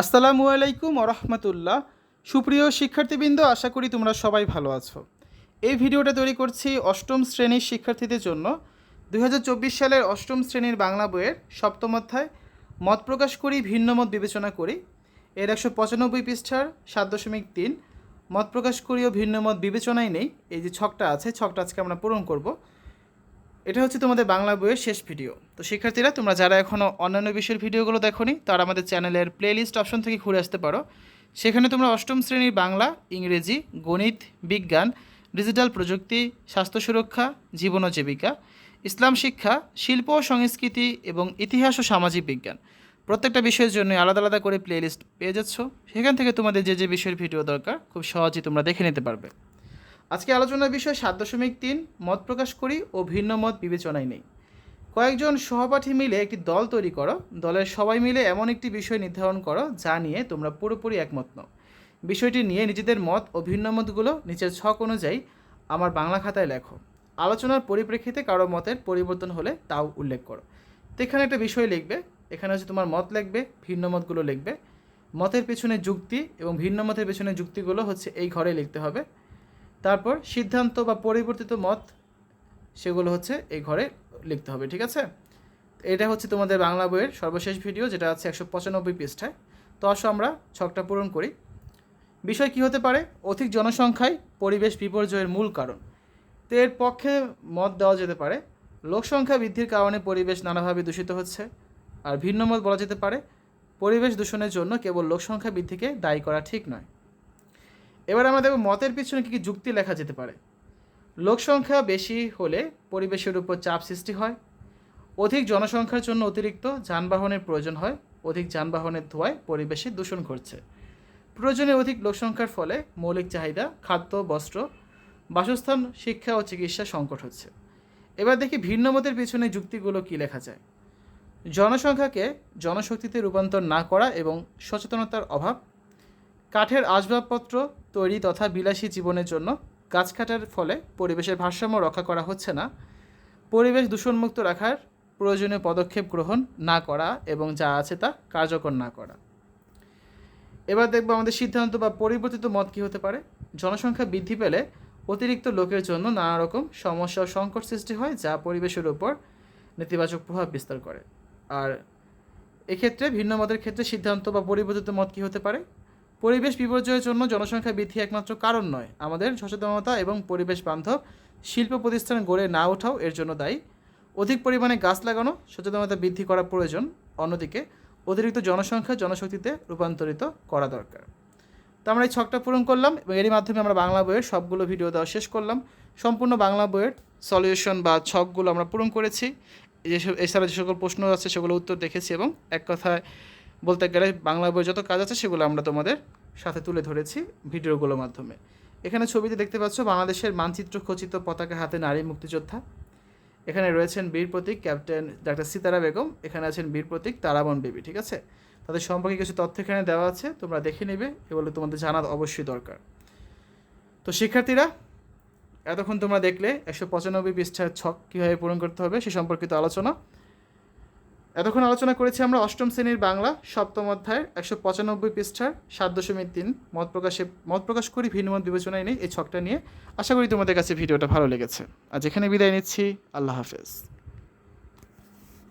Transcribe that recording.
আসসালামু আলাইকুম ওরহমতুল্লাহ সুপ্রিয় শিক্ষার্থীবৃন্দ, আশা করি তোমরা সবাই ভালো আছো। এই ভিডিওটা তৈরি করছি অষ্টম শ্রেণির শিক্ষার্থীদের জন্য। দু হাজার চব্বিশ সালের অষ্টম শ্রেণির বাংলা বইয়ের সপ্তম অধ্যায়, মত প্রকাশ করি, ভিন্ন মত বিবেচনা করি। এর একশো পঁচানব্বই পৃষ্ঠার সাত দশমিক তিন। মত প্রকাশ করি ও ভিন্ন মত বিবেচনায় নেই। এই যে ছকটা আছে, ছকটা আজকে আমরা পূরণ করব। এটা হচ্ছে তোমাদের বাংলা বইয়ের শেষ ভিডিও। তো শিক্ষার্থীরা, তোমরা যারা এখনও অন্যান্য বিষয়ের ভিডিওগুলো দেখোনি, তারা আমাদের চ্যানেলের প্লেলিস্ট অপশন থেকে ঘুরে আসতে পারো। সেখানে তোমরা অষ্টম শ্রেণির বাংলা, ইংরেজি, গণিত, বিজ্ঞান ডিজিটাল প্রযুক্তি, স্বাস্থ্য সুরক্ষা, জীবন ও জীবিকা, ইসলাম শিক্ষা, শিল্প ও সংস্কৃতি এবং ইতিহাস ও সামাজিক বিজ্ঞান। প্রত্যেকটা বিষয়ের জন্য আলাদা আলাদা করে প্লেলিস্ট পেয়ে যাচ্ছ। সেখান থেকে তোমাদের যে যে বিষয়ের ভিডিও দরকার, খুব সহজেই তোমরা দেখে নিতে পারবে। আজকে আলোচনার বিষয় সাত দশমিক তিন, মত প্রকাশ করি ও ভিন্ন মত বিবেচনায় নেই। কয়েকজন সহপাঠী মিলে একটি দল তৈরি করো, দলের সবাই মিলে এমন একটি বিষয় নির্ধারণ করো, যা নিয়ে তোমরা পুরোপুরি একমত নও। বিষয়টি নিয়ে নিজেদের মত ও ভিন্ন মতগুলো নিচের ছক অনুযায়ী আমার বাংলা খাতায় লেখো। আলোচনার পরিপ্রেক্ষিতে কারও মতের পরিবর্তন হলে তাও উল্লেখ করো। তো এখানে একটা বিষয় লিখবে, এখানে হচ্ছে তোমার মত লিখবে, ভিন্ন মতগুলো লিখবে। মতের পেছনে যুক্তি এবং ভিন্ন মতের পেছনে যুক্তিগুলো হচ্ছে এই ঘরে লিখতে হবে। তারপর সিদ্ধান্ত বা পরিবর্তিত মত সেগুলো হচ্ছে এই ঘরে লিখতে হবে, ঠিক আছে? এটা হচ্ছে তোমাদের বাংলা বইয়ের সর্বশেষ ভিডিও যেটা আছে একশো পঁচানব্বই পৃষ্ঠায়। তো আসো আমরা ছকটা পূরণ করি। বিষয় কি হতে পারে? অধিক জনসংখ্যায় পরিবেশ বিপর্যয়ের মূল কারণ। তো এর পক্ষে মত দেওয়া যেতে পারে। লোকসংখ্যা বৃদ্ধির কারণে পরিবেশ নানাভাবে দূষিত হচ্ছে। আর ভিন্ন মত বলা যেতে পারে। পরিবেশ দূষণের জন্য কেবল লোকসংখ্যা বৃদ্ধিকে দায়ী করা ঠিক নয়। এবার আমরা দেখব মতের পিছনে কী কী যুক্তি লেখা যেতে পারে? লোকসংখ্যা বেশি হলে পরিবেশের উপর চাপ সৃষ্টি হয়, অধিক জনসংখ্যার জন্য অতিরিক্ত যানবাহনের প্রয়োজন হয়, অধিক যানবাহনের ধোঁয়ায় পরিবেশে দূষণ ঘটছে। প্রয়োজনে অধিক লোকসংখ্যার ফলে মৌলিক চাহিদা, খাদ্য, বস্ত্র, বাসস্থান, শিক্ষা ও চিকিৎসা সংকট হচ্ছে। এবার দেখি ভিন্ন মতের পিছনে যুক্তিগুলো কী লেখা যায়। জনসংখ্যাকে জনশক্তিতে রূপান্তর না করা এবং সচেতনতার অভাব, কাঠের আসবাবপত্র তৈরি তথা বিলাসী জীবনের জন্য গাছ কাটার ফলে পরিবেশের ভারসাম্য রক্ষা করা হচ্ছে না। পরিবেশ দূষণমুক্ত রাখার প্রয়োজনীয় পদক্ষেপ গ্রহণ না করা এবং যা আছে তা কার্যকর না করা। এবার দেখব আমাদের সিদ্ধান্ত বা পরিবর্তিত মত কী হতে পারে। জনসংখ্যা বৃদ্ধি পেলে অতিরিক্ত লোকের জন্য নানা রকম সমস্যা ও সংকট সৃষ্টি হয়, যা পরিবেশের উপর নেতিবাচক প্রভাব বিস্তার করে। আর এক্ষেত্রে ভিন্ন মতের ক্ষেত্রে সিদ্ধান্ত বা পরিবর্তিত মত কী হতে পারে? পরিবেশ বিপর্যয়ের জন্য জনসংখ্যা বৃদ্ধি একমাত্র কারণ নয়। আমাদের সচেতনতা এবং পরিবেশ বান্ধব শিল্প প্রতিষ্ঠান গড়ে না ওঠাও এর জন্য দায়ী। অধিক পরিমাণে গাছ লাগানো, সচেতনতা বৃদ্ধি করা প্রয়োজন। অন্যদিকে, অতিরিক্ত জনসংখ্যা জনশক্তিতে রূপান্তরিত করা দরকার। তো আমরা এই ছকটা পূরণ করলাম এবং এরই মাধ্যমে আমরা বাংলা বইয়ের সবগুলো ভিডিও দেওয়া শেষ করলাম। সম্পূর্ণ বাংলা বইয়ের সলিউশন বা ছকগুলো আমরা পূরণ করেছি। এছাড়া যে সকল প্রশ্ন আছে, সেগুলো উত্তর দেখেছি এবং এক কথায় বলতে গেলে বাংলা বই যত কাজ আছে সেগুলো আমরা তোমাদের সাথে তুলে ধরেছি ভিডিওগুলোর মাধ্যমে। এখানে ছবিতে দেখতে পাচ্ছ বাংলাদেশের মানচিত্র খচিত পতাকা হাতে নারী মুক্তিযোদ্ধা। এখানে রয়েছেন বীর প্রতীক, ক্যাপ্টেন ডাক্তার সীতারা বেগম। এখানে আছেন বীর প্রতীক, তারাবন বেবি, ঠিক আছে? তাদের সম্পর্কে কিছু তথ্য এখানে দেওয়া আছে, তোমরা দেখে নেবে, এগুলো তোমাদের জানা অবশ্যই দরকার। তো শিক্ষার্থীরা, এতক্ষণ তোমরা দেখলে একশো পঁচানব্বই পৃষ্ঠার ছক কীভাবে পূরণ করতে হবে সে সম্পর্কিত আলোচনা। এতক্ষণ আলোচনা করেছি আমরা অষ্টম শ্রেণির বাংলা, সপ্তম অধ্যায়ের একশো পঁচানব্বই পৃষ্ঠার সাত দশমিক তিন। মত প্রকাশে, মত প্রকাশ করি ভিন্ন মত বিবেচনায় নেই এই ছকটা নিয়ে। আশা করি তোমাদের কাছে ভিডিওটা ভালো লেগেছে। আর যেখানে বিদায় নিচ্ছি। আল্লাহ হাফেজ।